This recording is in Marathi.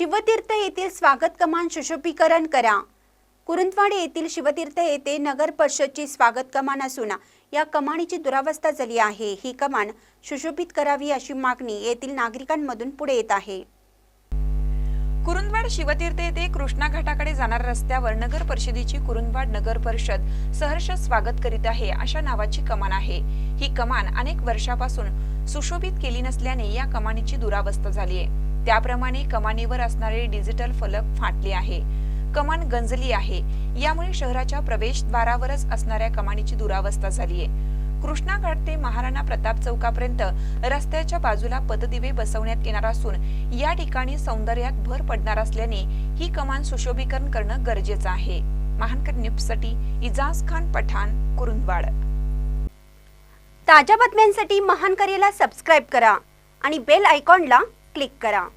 शिवतीर्थ येथील स्वागत कमान सुशोभीकरण करा. कुरुंदवाड येथील शिवतीर्थ येथे नगर परिषदची स्वागत कमान असून या कमानीची दुरावस्था झाली आहे. ही कमान सुशोभित करावी अशी मागणी येथील नागरिकांमधून पुढे येत आहे. कुरुंदवाड शिवतीर्थ येथे कृष्णा घाटाकडे जाणाऱ्या रस्त्यावर नगर परिषदेची कुरुंदवाड नगर परिषद सहर्ष स्वागत करीत आहे अशा नावाची कमान आहे. ही कमान अनेक वर्षापासून सुशोभित केली नसल्याने या कमानीची दुरावस्था झाली आहे. त्याप्रमाणे कमानीवर असणारे डिजिटल फलक फाटले आहे. कमान गंजली आहे. यामुळे शहराच्या प्रवेशद्वारावरच असणाऱ्या कमानीची दुरावस्था झाली आहे. कृष्णा ते महाराणा प्रताप चौकापर्यंत रस्त्याच्या बाजूला पददिवे बसवण्यात येणार असून या ठिकाणी सौंदर्यात भर पडणार असल्याने ही कमान सुशोभीकरण करणं गरजेचं आहे. महानकर न्यूजसाठी इजाज खान पठाण कुरुंदवाड. ताज्या बातम्यांसाठी महानकरेला सबस्क्राईब करा आणि बेल आयकॉनला क्लिक करा.